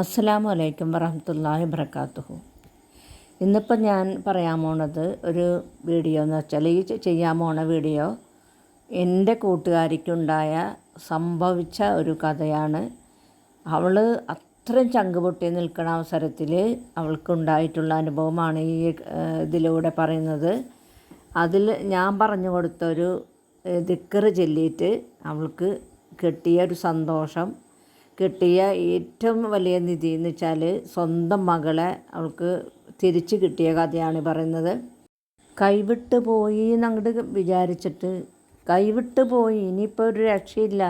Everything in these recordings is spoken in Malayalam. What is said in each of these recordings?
അസ്സലാമു അലൈക്കും വറഹമത്തല്ലാഹി വബർക്കാത്തുഹു ഇന്നിപ്പോൾ ഞാൻ പറയാൻ പോണത് ഒരു വീഡിയോ എന്ന് വെച്ചാൽ ഈ ചെയ്യാൻ പോണ വീഡിയോ എന്റെ കൂട്ടുകാരിക്കുണ്ടായ സംഭവിച്ച ഒരു കഥയാണ്. അവൾ അത്രയും ചങ്ക് പൊട്ടി നിൽക്കുന്ന അവസരത്തിൽ അവൾക്കുണ്ടായിട്ടുള്ള അനുഭവമാണ് ഈ ഇതിലൂടെ പറയുന്നത്. അതിൽ ഞാൻ പറഞ്ഞു കൊടുത്തൊരു ദിക്കറ് ചൊല്ലിയിട്ട് അവൾക്ക് കിട്ടിയ ഒരു സന്തോഷം കിട്ടിയ ഏറ്റവും വലിയ നിധി എന്ന് വെച്ചാൽ സ്വന്തം മകളെ അവൾക്ക് തിരിച്ച് കിട്ടിയ കഥയാണ് പറയുന്നത്. കൈവിട്ട് പോയി എന്നങ്ങോട്ട് വിചാരിച്ചിട്ട് കൈവിട്ട് പോയി ഇനിയിപ്പോൾ ഒരു രക്ഷയില്ല.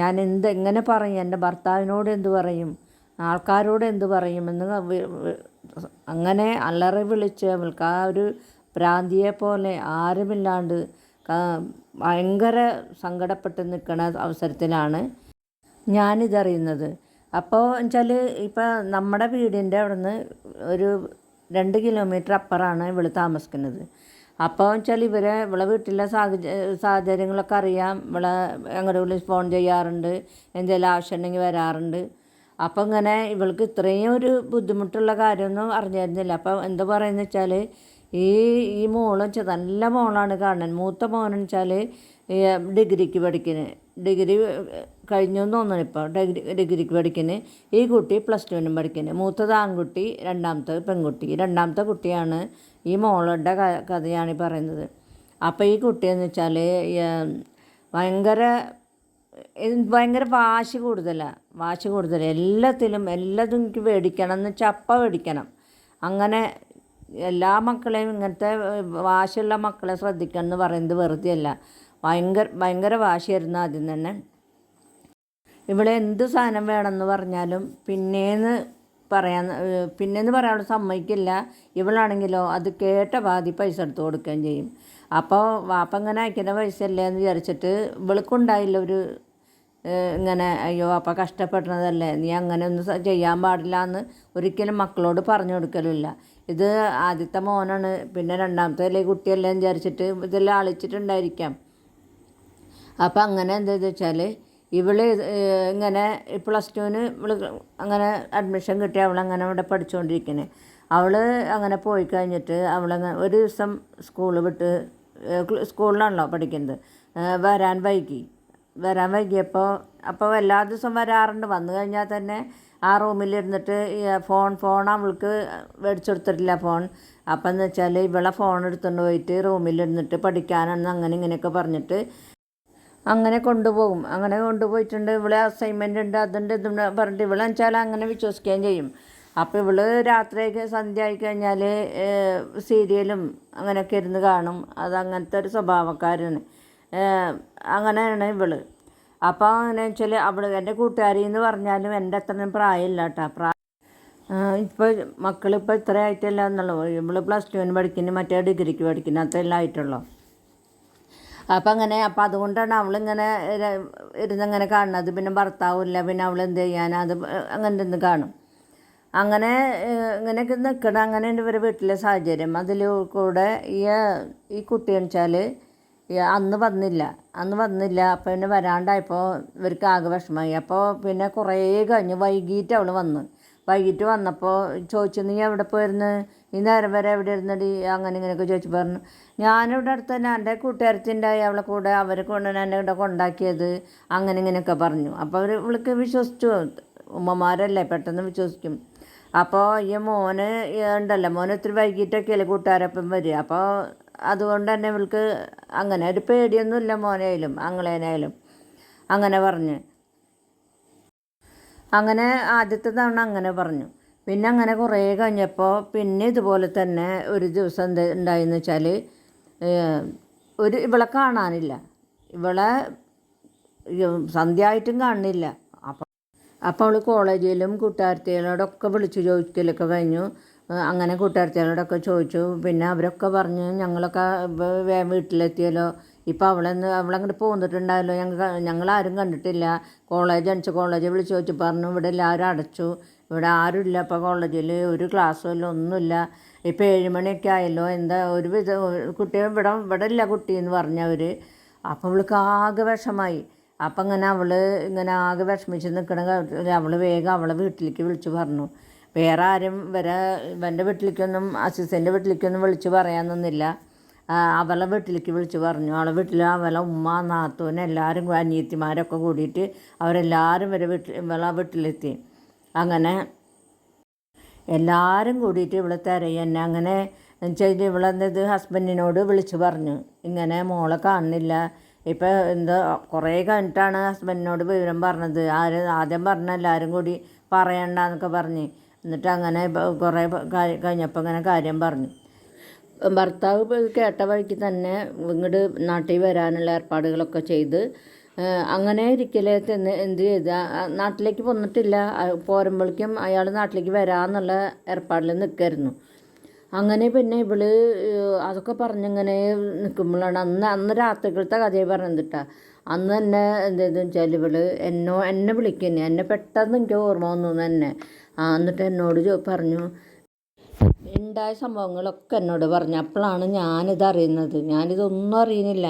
ഞാൻ എന്ത് എങ്ങനെ പറയും? എന്റെ ഭർത്താവിനോട് എന്ത് പറയും? ആൾക്കാരോട് എന്ത് പറയുമെന്ന് അങ്ങനെ അലറി വിളിച്ച് അവൾക്ക് ആ ഒരു ഭ്രാന്തിയെ പോലെ ആരുമില്ലാണ്ട് ഭയങ്കര സങ്കടപ്പെട്ട് നിൽക്കുന്ന അവസരത്തിലാണ് ഞാനിതറിയുന്നത്. അപ്പോൾ വെച്ചാൽ ഇപ്പോൾ നമ്മുടെ വീടിന്റെ അവിടെ നിന്ന് ഒരു രണ്ട് കിലോമീറ്റർ അപ്പുറമാണ് ഇവൾ താമസിക്കുന്നത്. അപ്പോൾ വെച്ചാൽ ഇവരെ ഇവളെ വീട്ടിലെ സാഹചര്യ സാഹചര്യങ്ങളൊക്കെ അറിയാം. ഇവളെ അങ്ങോട്ട് വിളിച്ച് ഫോൺ ചെയ്യാറുണ്ട്. എന്തെങ്കിലും ആവശ്യമുണ്ടെങ്കിൽ വരാറുണ്ട്. അപ്പോൾ ഇങ്ങനെ ഇവൾക്ക് ഇത്രയും ഒരു ബുദ്ധിമുട്ടുള്ള കാര്യമൊന്നും അറിഞ്ഞിരുന്നില്ല. അപ്പോൾ എന്താ പറയുന്നത് വെച്ചാൽ ഈ ഈ മോളെന്ന് വെച്ചാൽ നല്ല മോളാണ് കാണാൻ. മൂത്ത മോനെന്ന് വെച്ചാൽ ഈ ഡിഗ്രിക്ക് പഠിക്കുന്നത് ഡിഗ്രി കഴിഞ്ഞു തോന്നുന്നു ഇപ്പോൾ ഡിഗ്രി ഡിഗ്രിക്ക് പഠിക്കുന്നത് ഈ കുട്ടി പ്ലസ് ടുവിനും പഠിക്കുന്നത് മൂത്തത് ആൺകുട്ടി രണ്ടാമത്തെ പെൺകുട്ടി. രണ്ടാമത്തെ കുട്ടിയാണ് ഈ മോളുടെ കഥയാണ് ഈ പറയുന്നത്. അപ്പോൾ ഈ കുട്ടിയെന്ന് വെച്ചാൽ ഭയങ്കര ഭയങ്കര വാശി കൂടുതലാണ് വാശി കൂടുതൽ എല്ലാത്തിലും എല്ലാതും എനിക്ക് മേടിക്കണം എന്ന് വെച്ചാൽ അപ്പം മേടിക്കണം അങ്ങനെ എല്ലാ മക്കളെയും ഇങ്ങനത്തെ വാശിയുള്ള മക്കളെ ശ്രദ്ധിക്കണം എന്ന് പറയുന്നത് വെറുതെ അല്ല ഭയങ്കര ഭയങ്കര വാശിയായിരുന്നു ആദ്യം തന്നെ. ഇവിടെ എന്ത് സാധനം വേണമെന്ന് പറഞ്ഞാലും പിന്നേന്ന് പറയാൻ പിന്നെന്ന് പറയാനുള്ള സമ്മതിക്കില്ല. ഇവളാണെങ്കിലോ അത് കേട്ട പാതി പൈസ എടുത്ത് കൊടുക്കുകയും ചെയ്യും. അപ്പോൾ വാപ്പ ഇങ്ങനെ അയക്കുന്ന പൈസ അല്ലേ എന്ന് വിചാരിച്ചിട്ട് ഇവൾക്കുണ്ടായില്ല ഒരു ഇങ്ങനെ അയ്യോ അപ്പം കഷ്ടപ്പെടുന്നതല്ലേ. നീ അങ്ങനെ ഒന്നും ചെയ്യാൻ പാടില്ല എന്ന് ഒരിക്കലും മക്കളോട് പറഞ്ഞു കൊടുക്കലില്ല ഇത് ആദ്യത്തെ മോനാണ് പിന്നെ രണ്ടാമത്തെ കുട്ടിയല്ലേ എന്ന് വിചാരിച്ചിട്ട് ഇതെല്ലാം അളിച്ചിട്ടുണ്ടായിരിക്കാം. അപ്പം അങ്ങനെ എന്താ വെച്ചാൽ ഇവൾ ഇങ്ങനെ പ്ലസ് ടുവിന് ഇവൾ അങ്ങനെ അഡ്മിഷൻ കിട്ടി അവളങ്ങനെ അവിടെ പഠിച്ചുകൊണ്ടിരിക്കുന്നത് അവൾ അങ്ങനെ പോയി കഴിഞ്ഞിട്ട് അവളങ്ങനെ ഒരു ദിവസം സ്കൂൾ വിട്ട് സ്കൂളിലാണല്ലോ പഠിക്കുന്നത്. വരാൻ വൈകി. വരാൻ വൈകിയപ്പോൾ അപ്പോൾ എല്ലാ ദിവസവും വരാറുണ്ട്. വന്നു കഴിഞ്ഞാൽ തന്നെ ആ റൂമിലിരുന്നിട്ട് ഫോൺ ഫോൺ അവൾക്ക് മേടിച്ചു കൊടുത്തിട്ടില്ല ഫോൺ അപ്പം എന്ന് വെച്ചാൽ ഇവളെ ഫോൺ എടുത്തുകൊണ്ട് പോയിട്ട് റൂമിലിരുന്നിട്ട് പഠിക്കാനാണെന്ന് അങ്ങനെ ഇങ്ങനെയൊക്കെ പറഞ്ഞിട്ട് അങ്ങനെ കൊണ്ടുപോകും. അങ്ങനെ കൊണ്ടുപോയിട്ടുണ്ട് ഇവിടെ അസൈൻമെന്റ് ഉണ്ട് അതുണ്ട് ഇതുണ്ട് പറഞ്ഞിട്ട് ഇവിടെ വെച്ചാൽ അങ്ങനെ വിശ്വസിക്കുകയും ചെയ്യും. അപ്പോൾ ഇവൾ രാത്രിയൊക്കെ സന്ധ്യ ആയി കഴിഞ്ഞാൽ സീരിയലും അങ്ങനെയൊക്കെ ഇരുന്ന് കാണും. അത് അങ്ങനത്തെ ഒരു സ്വഭാവക്കാരാണ്. അങ്ങനെയാണ് ഇവൾ. അപ്പോൾ അങ്ങനെ വെച്ചാൽ അവൾ എന്റെ കൂട്ടുകാരി എന്ന് പറഞ്ഞാലും എന്റെ അത്രയും പ്രായമില്ല കേട്ടോ. പ്രായം ഇപ്പോൾ മക്കളിപ്പോൾ ഇത്ര ആയിട്ടല്ല എന്നുള്ളൂ. ഇവൾ പ്ലസ് ടുവിന് പഠിക്കുന്നു മറ്റേ ഡിഗ്രിക്ക് പഠിക്കുന്നു അത്രയെല്ലാം ആയിട്ടുള്ളൂ. അപ്പം അങ്ങനെ അപ്പം അതുകൊണ്ടാണ് അവളിങ്ങനെ ഇരുന്നങ്ങനെ കാണുന്നത്. പിന്നെ ഭർത്താവില്ല പിന്നെ അവൾ എന്ത് ചെയ്യാനാ? അത് അങ്ങനെ ഇരുന്ന് കാണും. അങ്ങനെ ഇങ്ങനെയൊക്കെ നിൽക്കണം അങ്ങനെയാണ് ഇവരെ വീട്ടിലെ സാഹചര്യം. അതിൽ കൂടെ ഈ ഈ കുട്ടി വെച്ചാൽ അന്ന് വന്നില്ല. അന്ന് വന്നില്ല. അപ്പോൾ പിന്നെ വരാണ്ടായപ്പോൾ ഇവർക്ക് ആകെ വിഷമമായി. അപ്പോൾ പിന്നെ കുറേ കഴിഞ്ഞ് വൈകിട്ട് അവൾ വന്നു. വൈകിട്ട് വന്നപ്പോൾ ചോദിച്ചു നീ എവിടെ പോയിരുന്നു? ഈ നേരം വരെ എവിടെ ഇരുന്നടി? അങ്ങനെ ഇങ്ങനെയൊക്കെ ചോദിച്ചു പറഞ്ഞു. ഞാനിവിടെ അടുത്ത് തന്നെ എന്റെ കൂട്ടുകാരത്തിന്റെ അവളെ കൂടെ അവരെ കൊണ്ട് എന്നെ ഇവിടെ കൊണ്ടാക്കിയത് അങ്ങനെ ഇങ്ങനെയൊക്കെ പറഞ്ഞു. അപ്പോൾ അവർ ഇവൾക്ക് വിശ്വസിച്ചു. ഉമ്മമാരല്ലേ പെട്ടെന്ന് വിശ്വസിക്കും. അപ്പോൾ ഈ മോന് ഉണ്ടല്ലോ മോന് വൈകിട്ടൊക്കെ വൈകിട്ടൊക്കെയല്ലേ കൂട്ടുകാരൊപ്പം വരിക. അപ്പോൾ അതുകൊണ്ട് തന്നെ ഇവൾക്ക് അങ്ങനെ ഒരു പേടിയൊന്നുമില്ല മോനായാലും അങ്ങളേനായാലും അങ്ങനെ പറഞ്ഞ്. അങ്ങനെ ആദ്യത്തെ തവണ അങ്ങനെ പറഞ്ഞു. പിന്നെ അങ്ങനെ കുറേ കഴിഞ്ഞപ്പോൾ പിന്നെ ഇതുപോലെ തന്നെ ഒരു ദിവസം എന്ത് ഉണ്ടായെന്ന് വെച്ചാൽ ഒരു ഇവളെ കാണാനില്ല. ഇവളെ സന്ധ്യയായിട്ടും കാണുന്നില്ല. അപ്പം അപ്പോൾ അവൾ കോളേജിലും കൂട്ടുകാരത്തികളോടൊക്കെ വിളിച്ചു ചോദിക്കലൊക്കെ കഴിഞ്ഞു. അങ്ങനെ കൂട്ടുകാരത്തികളോടൊക്കെ ചോദിച്ചു. പിന്നെ അവരൊക്കെ പറഞ്ഞു ഞങ്ങളൊക്കെ വീട്ടിലെത്തിയല്ലോ. ഇപ്പോൾ അവളെന്ന് അവളങ്ങോട്ട് പോന്നിട്ടുണ്ടായല്ലോ. ഞങ്ങൾ ഞങ്ങളാരും കണ്ടിട്ടില്ല. കോളേജ് അടിച്ച് കോളേജ് വിളിച്ച് ചോദിച്ചു പറഞ്ഞു ഇവിടെ എല്ലാവരും അടച്ചു. ഇവിടെ ആരുമില്ല ഇപ്പോൾ കോളേജിൽ ഒരു ക്ലാസ്സും ഇല്ല ഒന്നുമില്ല. ഇപ്പോൾ ഏഴ് മണിയൊക്കെ ആയല്ലോ. എന്താ ഒരു വിധ കുട്ടി ഇവിടെ ഇവിടെ ഇല്ല കുട്ടി എന്ന് പറഞ്ഞവർ അപ്പോൾ അവൾക്ക് ആകെ വിഷമായി. അപ്പം ഇങ്ങനെ അവൾ ഇങ്ങനെ ആകെ വിഷമിച്ച് നിൽക്കണ അവൾ വേഗം അവളെ വീട്ടിലേക്ക് വിളിച്ച് പറഞ്ഞു. വേറെ ആരും വരെ ഇവന്റെ വീട്ടിലേക്കൊന്നും അസിസ്റ്റന്റെ വീട്ടിലേക്കൊന്നും വിളിച്ച് ആ, അവളെ വീട്ടിലേക്ക് വിളിച്ച് പറഞ്ഞു. അവളെ വീട്ടിൽ അവളെ ഉമ്മ നാത്തൂന് എല്ലാവരും അനിയത്തിമാരൊക്കെ കൂടിയിട്ട് അവരെല്ലാവരും വരെ വീട്ടിൽ ഇവളെ വീട്ടിലെത്തി. അങ്ങനെ എല്ലാവരും കൂടിയിട്ട് ഇവിടെ തിരയെന്നെ അങ്ങനെ വെച്ചാൽ ഇവളെന്തത് ഹസ്ബൻഡിനോട് വിളിച്ച് പറഞ്ഞു. ഇങ്ങനെ മോളെ കാണുന്നില്ല. ഇപ്പം എന്താ കുറേ കഴിഞ്ഞിട്ടാണ് ഹസ്ബൻഡിനോട് വിവരം പറഞ്ഞത്. ആര് ആദ്യം പറഞ്ഞ എല്ലാവരും കൂടി പറയണ്ടെന്നൊക്കെ പറഞ്ഞ്. എന്നിട്ട് അങ്ങനെ കുറേ കഴിഞ്ഞപ്പോൾ ഇങ്ങനെ കാര്യം പറഞ്ഞു. ഭർത്താവ് കേട്ട വഴിക്ക് തന്നെ ഇങ്ങോട്ട് നാട്ടിൽ വരാനുള്ള ഏർപ്പാടുകളൊക്കെ ചെയ്ത് അങ്ങനെ ഇരിക്കലേ തന്നെ എന്ത് ചെയ്ത് നാട്ടിലേക്ക് വന്നിട്ടില്ല. പോരുമ്പോഴേക്കും അയാൾ നാട്ടിലേക്ക് വരാമെന്നുള്ള ഏർപ്പാടിൽ നിൽക്കായിരുന്നു അങ്ങനെ പിന്നെ ഇവൾ അതൊക്കെ പറഞ്ഞിങ്ങനെ നിൽക്കുമ്പോഴാണ് അന്ന് അന്ന് രാത്രികളത്തെ കഥയെ പറഞ്ഞത് കേട്ടാ അന്ന് തന്നെ എന്തെന്ന് വെച്ചാൽ ഇവൾ എന്നോ എന്നെ വിളിക്കുന്നേ എന്നെ പെട്ടെന്ന് എനിക്ക് ഓർമ്മ വന്നു തന്നെ. എന്നിട്ട് എന്നോട് പറഞ്ഞു ഉണ്ടായ സംഭവങ്ങളൊക്കെ എന്നോട് പറഞ്ഞു. അപ്പോഴാണ് ഞാനിത് അറിയുന്നത് ഞാനിതൊന്നും അറിയുന്നില്ല.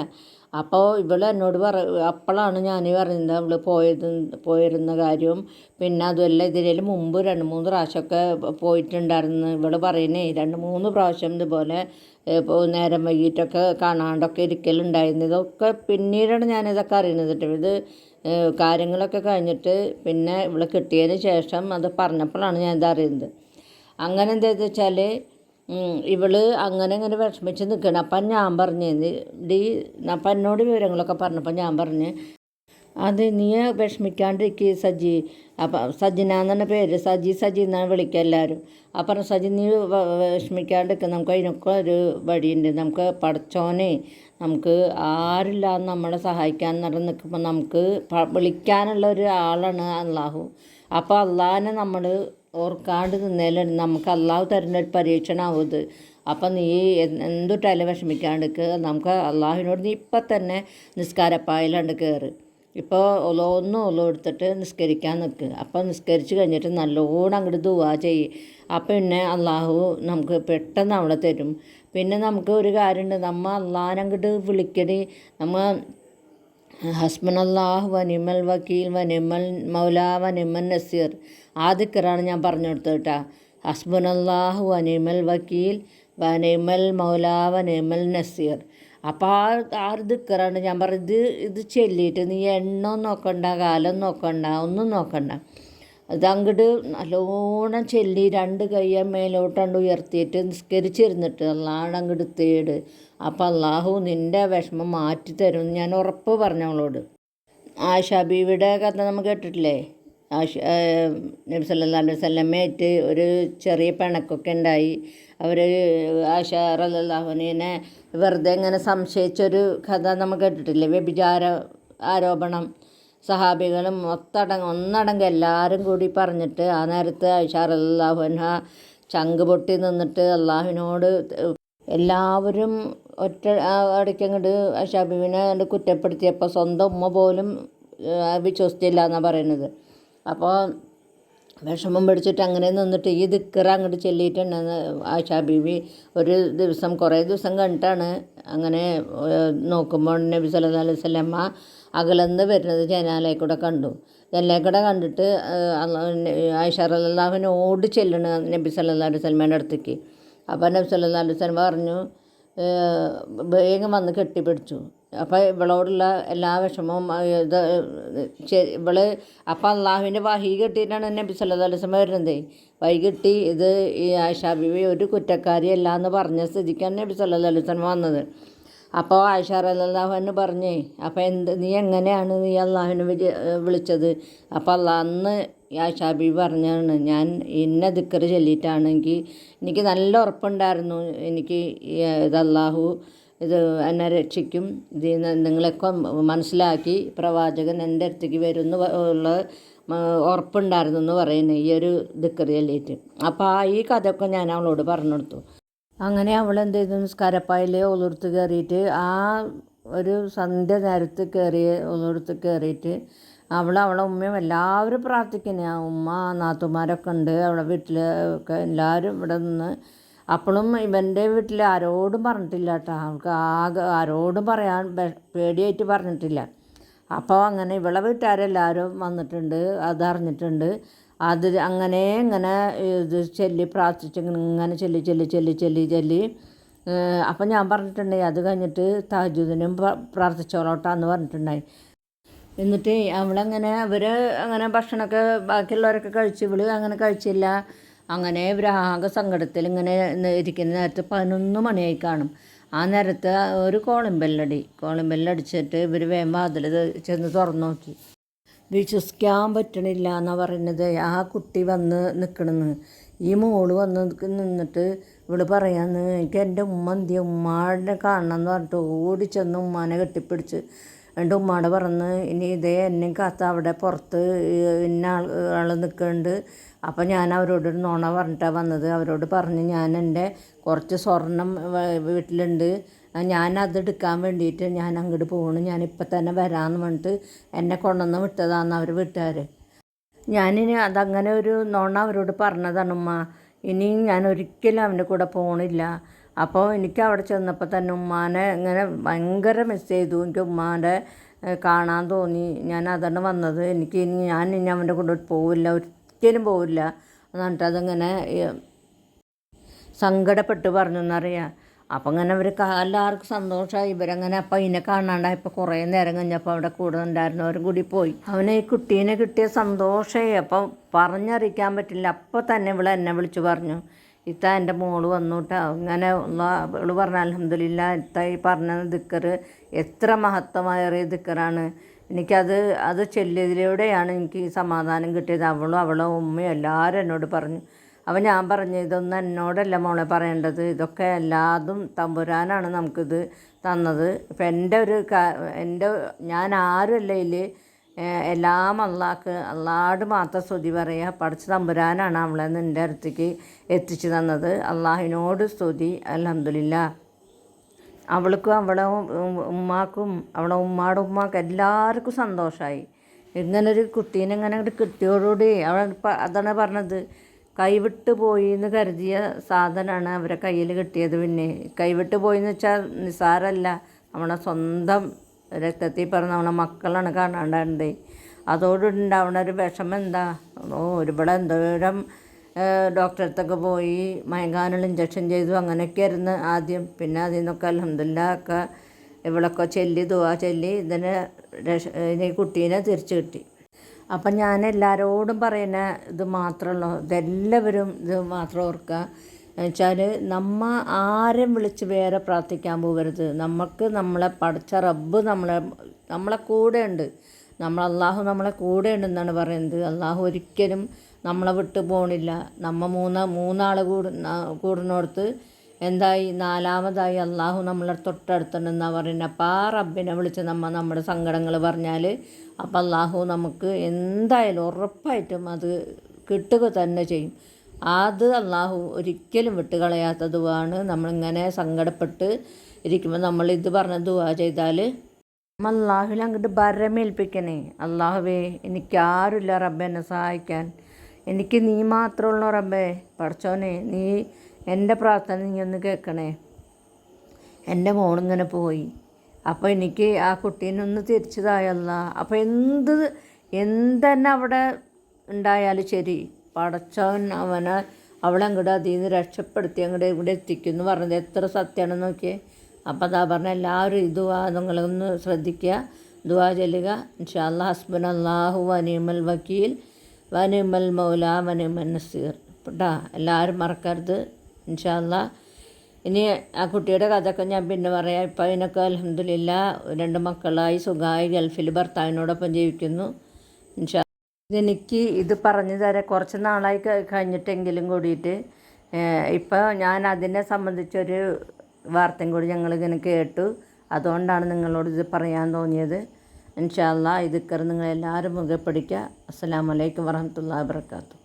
അപ്പോൾ ഇവൾ എന്നോട് പറ അപ്പോഴാണ് ഞാൻ പറയുന്നത് അവൾ പോയത് പോയിരുന്ന കാര്യവും. പിന്നെ അതുമല്ല ഇതിൽ മുമ്പ് രണ്ട് മൂന്ന് പ്രാവശ്യമൊക്കെ പോയിട്ടുണ്ടായിരുന്നു. ഇവൾ പറയുന്നേ രണ്ട് മൂന്ന് പ്രാവശ്യം ഇതുപോലെ നേരം വൈകിട്ടൊക്കെ കാണാണ്ടൊക്കെ ഇരിക്കലുണ്ടായിരുന്നു. ഇതൊക്കെ പിന്നീടാണ് ഞാനിതൊക്കെ അറിയുന്നത് കേട്ടോ. ഇത് കാര്യങ്ങളൊക്കെ കഴിഞ്ഞിട്ട് പിന്നെ ഇവൾ കിട്ടിയതിന് ശേഷം അത് പറഞ്ഞപ്പോഴാണ് ഞാനിത് അറിയുന്നത് അങ്ങനെ എന്താണെന്ന് വെച്ചാൽ ഇവൾ അങ്ങനെ ഇങ്ങനെ വിഷമിച്ച് നിൽക്കണം അപ്പം ഞാൻ പറഞ്ഞു ഡി അപ്പം എന്നോട് വിവരങ്ങളൊക്കെ പറഞ്ഞപ്പോൾ ഞാൻ പറഞ്ഞ് അത് നീ വിഷമിക്കാണ്ടിരിക്കുക സജി. അപ്പം സജിന എന്നാണ് പേര്? സജി സജി എന്നാണ് വിളിക്കുക എല്ലാവരും അപ്പം സജി നീ വിഷമിക്കാണ്ടിരിക്കുക നമുക്ക് അതിനൊക്കെ ഒരു വഴിയുണ്ട്. നമുക്ക് പഠിച്ചോനെ. നമുക്ക് ആരില്ലാതെ നമ്മളെ സഹായിക്കാൻ പറഞ്ഞ് നിൽക്കുമ്പോൾ നമുക്ക് വിളിക്കാനുള്ള ഒരു ആളാണ് അള്ളാഹു അപ്പോൾ അള്ളാഹിനെ നമ്മൾ ഓർക്കാണ്ട് നിന്നാലും നമുക്ക് അള്ളാഹു തരുന്ന ഒരു പരീക്ഷണമാവും ഇത്. അപ്പം നീ എന്ത് എന്തുട്ടായാലും വിഷമിക്കാണ്ട് നമുക്ക് അള്ളാഹുവിനോട് നീ ഇപ്പം തന്നെ നിസ്കാരപ്പായലാണ്ട് കയറ് ഇപ്പോൾ ഒലോ ഒന്നും ഒലോ എടുത്തിട്ട് നിസ്കരിക്കാൻ നിൽക്കുക അപ്പം നിസ്കരിച്ച് കഴിഞ്ഞിട്ട് നല്ലോണം അങ്ങോട്ട് ദുവാ ചെയ്യും. അപ്പം പിന്നെ അള്ളാഹു നമുക്ക് പെട്ടെന്ന് അവിടെ തരും. പിന്നെ നമുക്ക് ഒരു കാര്യമുണ്ട് നമ്മൾ അള്ളാഹിനെ അങ്ങോട്ട് വിളിക്കണി നമ്മൾ ഹസ്ബനല്ലാഹ് വനിമൽ വക്കീൽ വനിമൽ മൗല വനിമൽ നസീർ. ആ ദിക്കറാണ് ഞാൻ പറഞ്ഞു കൊടുത്തത് കേട്ടോ. ഹസ്ബനല്ലാഹ് വനിമൽ വക്കീൽ വനിമൽ മൗല വനിമൽ നസീർ. അപ്പോൾ ആ ആ ദിക്കറാണ് ഞാൻ പറഞ്ഞത് ഇത് ചൊല്ലിയിട്ട് നീ എണ്ണം നോക്കണ്ട കാലം നോക്കണ്ട ഒന്നും നോക്കണ്ട. അത് അങ്ങോട്ട് നല്ലോണം ചെല്ലി രണ്ട് കയ്യ മേലോട്ടണ്ട് ഉയർത്തിയിട്ട് നിസ്കരിച്ചിരുന്നിട്ട് അള്ളാണ് അങ്ങോട്ട് തേട് അപ്പം അള്ളാഹു നിന്റെ വിഷമം മാറ്റി തരും ഞാൻ ഉറപ്പ് പറഞ്ഞവളോട് ആ ബീവിയുടെ കഥ നമ്മൾ കേട്ടിട്ടില്ലേ? ആശ നബി സല്ലാ അലൈഹി വസല്ലമയായിട്ട് ഒരു ചെറിയ പിണക്കൊക്കെ ഉണ്ടായി അവർ ആശ റല്ലാഹുവിനെ വെറുതെ ഇങ്ങനെ സംശയിച്ചൊരു കഥ നമ്മൾ കേട്ടിട്ടില്ലേ? വ്യഭിചാര ആരോപണം. സഹാബികളും ഒത്തടങ്ക ഒന്നടങ്ക എല്ലാവരും കൂടി പറഞ്ഞിട്ട് ആ നേരത്ത് ഐഷാർ അള്ളാഹുന ചങ്ക് പൊട്ടി നിന്നിട്ട് അള്ളാഹുവിനോട് എല്ലാവരും ഒറ്റ ഇടയ്ക്ക് അങ്ങോട്ട് ഷബീബിനെ കുറ്റപ്പെടുത്തിയപ്പോൾ സ്വന്തം ഉമ്മ പോലും വിശ്വസിച്ചില്ല എന്നാണ് പറയുന്നത്. അപ്പോൾ വിഷമം പിടിച്ചിട്ട് അങ്ങനെ നിന്നിട്ട് ഈ ദിക്കറ അങ്ങോട്ട് ചെല്ലിയിട്ടുണ്ടെന്ന് ആശാ ബീവി ഒരു ദിവസം കുറേ ദിവസം കണ്ടിട്ടാണ് അങ്ങനെ നോക്കുമ്പോൾ നബി സല്ലല്ലാഹു അലൈഹി വസല്ലമ്മ അകലന്ന് വരുന്നത് ജനാലയിൽ കൂടെ കണ്ടു. ജനാലയിൽ കൂടെ കണ്ടിട്ട് ആയിഷ ഓടി ചെല്ലണ നബി സല്ലല്ലാഹു അലൈഹി വസല്ലമയുടെ അടുത്തേക്ക്. അപ്പോൾ നബി സല്ലല്ലാഹു അലൈഹി വസല്ലമ പറഞ്ഞു വേഗം വന്ന് കെട്ടിപ്പിടിച്ചു. അപ്പോൾ ഇവളോടുള്ള എല്ലാ വിഷമവും ഇത് ഇവൾ അപ്പം അള്ളാഹുവിന്റെ വഹി കെട്ടിയിട്ടാണ് നബി സല്ലല്ലാഹു അലൈഹി വസല്ലമ വരുന്നത്. വഹി കിട്ടി ഇത് ഈ ആയിഷ ബീവി ഒരു കുറ്റക്കാരിയല്ല എന്ന് പറഞ്ഞ സ്ഥിതിക്കാണ് നബി സല്ലല്ലാഹു അലൈഹി വസല്ലമ വന്നത്. അപ്പോൾ ആയിഷ റല്ലാഹുവിന് പറഞ്ഞേ അപ്പോൾ എന്ത് നീ എങ്ങനെയാണ് നീ അള്ളാഹുവിനെ വിളിച്ചത്? അപ്പോൾ അന്ന് ആയിഷ ബീവി പറഞ്ഞാണ് ഞാൻ ഇന്ന ദിക്കറ് ചൊല്ലിയിട്ടാണെങ്കിൽ എനിക്ക് നല്ല ഉറപ്പുണ്ടായിരുന്നു. എനിക്ക് ഇത് അള്ളാഹു ഇത് എന്നെ രക്ഷിക്കും. ഇത് നിങ്ങളൊക്കെ മനസ്സിലാക്കി പ്രവാചകൻ എന്റെ അടുത്തേക്ക് വരുന്ന ഉള്ള ഉറപ്പുണ്ടായിരുന്നു എന്ന് പറയുന്നത് ഈ ഒരു ദിക്കറി ചൊല്ലിയിട്ട്. അപ്പോൾ ആ ഈ കഥയൊക്കെ ഞാൻ അവളോട് പറഞ്ഞു കൊടുത്തു. അങ്ങനെ അവൾ എന്ത് ചെയ്തു? നിസ്കാരപ്പായിൽ ഒളിർത്ത് കയറിയിട്ട് ആ ഒരു സന്ധ്യ നേരത്ത് കയറി ഒളിർത്ത് കയറിയിട്ട് അവൾ അവളെ ഉമ്മയും എല്ലാവരും പ്രാർത്ഥിക്കുന്നു. ആ ഉമ്മ നാത്തുമാരൊക്കെ ഉണ്ട്. അവളെ വീട്ടിൽ ഒക്കെ എല്ലാവരും ഇവിടെ നിന്ന് അപ്പോഴും ഇവന്റെ വീട്ടിൽ ആരോടും പറഞ്ഞിട്ടില്ല കേട്ടോ. അവൾക്ക് ആകെ ആരോടും പറയാൻ പേടിയായിട്ട് പറഞ്ഞിട്ടില്ല. അപ്പോൾ അങ്ങനെ ഇവളെ വീട്ടുകാരെല്ലാവരും വന്നിട്ടുണ്ട് അതറിഞ്ഞിട്ടുണ്ട് അത് അങ്ങനെ ഇങ്ങനെ ഇത് ചൊല്ലി പ്രാർത്ഥിച്ച് ഇങ്ങനെ ചൊല്ലി ചൊല്ലി ചൊല്ലി ചൊല്ലി ചൊല്ലി. അപ്പം ഞാൻ പറഞ്ഞിട്ടുണ്ടായി. അത് കഴിഞ്ഞിട്ട് താജുദിനും പ്രാർത്ഥിച്ചോളോട്ടാന്ന് പറഞ്ഞിട്ടുണ്ടായി. എന്നിട്ട് അവളങ്ങനെ അവർ അങ്ങനെ ഭക്ഷണമൊക്കെ ബാക്കിയുള്ളവരൊക്കെ കഴിച്ചു. ഇവൾ അങ്ങനെ കഴിച്ചില്ല. അങ്ങനെ ഇവരാകെ സങ്കടത്തിൽ ഇങ്ങനെ ഇരിക്കുന്ന. നേരത്ത് പതിനൊന്ന് മണിയായി കാണും. ആ നേരത്ത് ഒരു കോളിംഗ് ബെല്ലടിച്ചിട്ട് ഇവർ വേഗം വാതിൽ ചെന്ന് തുറന്നു നോക്കി. വിശ്വസിക്കാൻ പറ്റണില്ല എന്ന് പറയുന്നത് ആ കുട്ടി വന്ന് നിൽക്കണെന്ന് ഈ മോൾ വന്ന് നിന്നിട്ട് ഇവൾ പറയാന്ന്. എനിക്ക് എന്റെ ഉമ്മ എന്തിയ? ഉമ്മാടെ കാണണം എന്ന് പറഞ്ഞിട്ട് ഓടി ചെന്ന് ഉമ്മാനെ കെട്ടിപ്പിടിച്ച് എന്റെ ഉമ്മാടെ പറന്ന് ഇനി ഇതേ എന്നെ കാത്ത അവിടെ പുറത്ത് ഇന്ന ആൾ നിൽക്കുന്നുണ്ട് അപ്പം ഞാൻ അവരോട് നോണ പറഞ്ഞിട്ടാണ് വന്നത്. അവരോട് പറഞ്ഞ് ഞാൻ എന്റെ കുറച്ച് സ്വർണം വീട്ടിലുണ്ട്. ഞാൻ അത് എടുക്കാൻ വേണ്ടിയിട്ട് ഞാൻ അങ്ങോട്ട് പോകണം ഇപ്പം തന്നെ വരാമെന്ന് പറഞ്ഞിട്ട് എന്നെ കൊണ്ടുവന്ന് വിട്ടതാന്ന് അവർ വീട്ടുകാർ ഞാനിനി അതങ്ങനെ ഒരു നോണ അവരോട് പറഞ്ഞതാണ് ഉമ്മ ഇനിയും ഞാൻ ഒരിക്കലും അവന്റെ കൂടെ പോകണില്ല അപ്പോൾ എനിക്ക് അവിടെ ചെന്നപ്പോൾ തന്നെ ഉമ്മാനെ ഇങ്ങനെ ഭയങ്കര മിസ് ചെയ്തു. എനിക്ക് ഉമ്മാന്റെ കാണാൻ തോന്നി. ഞാൻ അതാണ് വന്നത്. എനിക്ക് ഇനി ഞാൻ ഇനി അവന്റെ കൂടെ പോവില്ല ഒരിക്കലും പോവില്ല എന്നിട്ട് അതങ്ങനെ സങ്കടപ്പെട്ട് പറഞ്ഞു എന്നറിയാം? അപ്പം അങ്ങനെ അവർ എല്ലാവർക്കും സന്തോഷമായി. ഇവരങ്ങനെ അപ്പം ഇതിനെ കാണാണ്ടായപ്പോൾ കുറേ നേരം കഴിഞ്ഞപ്പോൾ അവിടെ കൂടെ ഉണ്ടായിരുന്നവരും കൂടി പോയി. അവനെ ഈ കുട്ടീനെ കിട്ടിയ സന്തോഷമായി അപ്പം പറഞ്ഞറിയിക്കാൻ പറ്റില്ല. അപ്പോൾ തന്നെ ഇവൾ എന്നെ വിളിച്ചു പറഞ്ഞു. ഇത്ത എന്റെ മോൾ വന്നു അങ്ങനെ ഇവൾ പറഞ്ഞ അലഹമില്ല ഇത്ത ഈ പറഞ്ഞ ദിക്കർ എത്ര മഹത്വമേറിയ ദിക്കറാണ്. എനിക്കത് അത് ചെല്ലിയതിലൂടെയാണ് എനിക്ക് സമാധാനം കിട്ടിയത്. അവളും അവളെ ഉമ്മയും എല്ലാവരും എന്നോട് പറഞ്ഞു. അപ്പം ഞാൻ പറഞ്ഞു ഇതൊന്നും എന്നോടല്ല മോളെ പറയേണ്ടത്. ഇതൊക്കെ എല്ലാതും തമ്പുരാനാണ് നമുക്കിത് തന്നത്. ഇപ്പം എന്റെ ഒരു എന്റെ ഞാൻ ആരുമല്ല ഇതിൽ എല്ലാം അള്ളാഹ്ക്ക് അള്ളാഹോട് മാത്രം സ്തുതി പറയുക. പഠിച്ച തമ്പുരാനാണ് അവളെ നിന്റെ അടുത്തേക്ക് എത്തിച്ചു തന്നത്. അള്ളാഹിനോട് സ്തുതി. അലഹമില്ല അവൾക്കും അവളെ ഉമ്മാക്കും അവളെ ഉമ്മാടെ ഉമ്മാക്കും എല്ലാവർക്കും സന്തോഷമായി ഇങ്ങനൊരു കുട്ടീനെ ഇങ്ങനെ കിട്ടിയോടുകൂടി അവൾ അതാണ് പറഞ്ഞത്. കൈവിട്ട് പോയി എന്ന് കരുതിയ സാധനമാണ് അവരെ കയ്യിൽ കിട്ടിയത് പിന്നെ. കൈവിട്ട് പോയി എന്ന് വെച്ചാൽ നിസാരമല്ല നമ്മളെ സ്വന്തം രക്തത്തിൽ പറഞ്ഞ നമ്മളെ മക്കളാണ് കാണാണ്ടായിരുന്നത് അതോടുണ്ടാവുന്ന ഒരു വിഷമം എന്താ ഓ ഒരുപാട് എന്തോരം ഡോക്ടറടുത്തൊക്കെ പോയി മയങ്ങാനുള്ള ഇഞ്ചക്ഷൻ ചെയ്തു അങ്ങനെയൊക്കെ ആയിരുന്നു ആദ്യം. പിന്നെ അതിൽ നിന്നൊക്കെ അലഹമില്ല ഒക്കെ ഇവളൊക്കെ ചെല്ലി ദുവാ ചെല്ലി ഇതിനെ ഇനി കുട്ടീനെ തിരിച്ചു കിട്ടി. അപ്പം ഞാൻ എല്ലാവരോടും പറയുന്ന ഇത് മാത്രമല്ല ഇതെല്ലാവരും ഇത് മാത്രം ഓർക്കുക. വെച്ചാൽ നമ്മ ആരും വിളിച്ച് വേറെ പ്രാർത്ഥിക്കാൻ പോകരുത്. നമുക്ക് നമ്മളെ പഠിച്ച റബ്ബ് നമ്മളെ നമ്മളെ കൂടെ ഉണ്ട് നമ്മൾ അള്ളാഹു നമ്മളെ കൂടെ ഉണ്ടെന്നാണ് പറയുന്നത്. അള്ളാഹു ഒരിക്കലും നമ്മളെ വിട്ടു പോകണില്ല നമ്മ മൂന്ന മൂന്നാൾ കൂടു കൂടുന്നിടത്ത് എന്തായി? നാലാമതായി അള്ളാഹു നമ്മളെ തൊട്ടടുത്തുണ്ടെന്നാണ് പറയുന്നത്. അപ്പോൾ ആ റബ്ബിനെ വിളിച്ച് നമ്മൾ നമ്മുടെ സങ്കടങ്ങൾ പറഞ്ഞാൽ അപ്പോൾ അള്ളാഹു നമുക്ക് എന്തായാലും ഉറപ്പായിട്ടും അത് കിട്ടുക തന്നെ ചെയ്യും. അത് അള്ളാഹു ഒരിക്കലും വിട്ടുകളയാത്ത ദുവാണ് നമ്മളിങ്ങനെ സങ്കടപ്പെട്ട് ഇരിക്കുമ്പോൾ നമ്മൾ ഇത് പറഞ്ഞ ദുവാ ചെയ്താൽ അള്ളാഹുവിൽ അങ്ങോട്ട് ഭരമേൽപ്പിക്കണേ. അള്ളാഹുവേ എനിക്കാരുമില്ല റബ്ബെ എന്നെ സഹായിക്കാൻ. എനിക്ക് നീ മാത്രമുള്ള റബ്ബേ. പഠിച്ചോനെ നീ എന്റെ പ്രാർത്ഥന നീ ഒന്ന് കേൾക്കണേ. എന്റെ മോളിങ്ങനെ പോയി. അപ്പോൾ എനിക്ക് ആ കുട്ടീനൊന്ന് തിരിച്ചതായല്ല. അപ്പോൾ എന്ത് എന്തെന്നെ അവിടെ ഉണ്ടായാലും ശരി. പടച്ചവൻ അവനെ അവളെ അങ്ങോട്ട് അതിൽ നിന്ന് രക്ഷപ്പെടുത്തി അങ്ങോട്ട് ഇവിടെ എത്തിക്കുന്നു. പറഞ്ഞത് എത്ര സത്യമാണെന്ന് നോക്കിയേ. അപ്പോൾ അതാ പറഞ്ഞ എല്ലാവരും ഇതുവാ നിങ്ങളൊന്ന് ശ്രദ്ധിക്കുക. ദുവാ ചെല്ലുക. ഇൻഷാല്ല ഹസ്ബൻ അള്ളാഹു വനിമൽ വക്കീൽ വനിമൽ മൗല വനിമൽ നസീർ. കേട്ടാ എല്ലാവരും മറക്കരുത്. ഇൻഷാല്ല ഇനി ആ കുട്ടിയുടെ കഥയൊക്കെ ഞാൻ പിന്നെ പറയാം. ഇപ്പം അതിനൊക്കെ അലഹമില്ല രണ്ട് മക്കളായി സുഖമായി ഗൾഫിൽ ഭർത്താവിനോടൊപ്പം ജീവിക്കുന്നു. ഇൻഷാ ഇതെനിക്ക് ഇത് പറഞ്ഞു തരാം കുറച്ച് നാളായി കഴിഞ്ഞിട്ടെങ്കിലും കൂടിയിട്ട് ഇപ്പോൾ ഞാൻ അതിനെ സംബന്ധിച്ചൊരു വാർത്തയും കൂടി ഞങ്ങളിങ്ങനെ കേട്ടു. അതുകൊണ്ടാണ് നിങ്ങളോട് ഇത് പറയാൻ തോന്നിയത്. ഇൻഷാല്ല ഇത് കയറി നിങ്ങളെല്ലാവരും മുഖപ്പെടിക്കുക അസ്സാം വലൈക്കും വറഹമത്തല്ലാ വാബർക്കാത്തു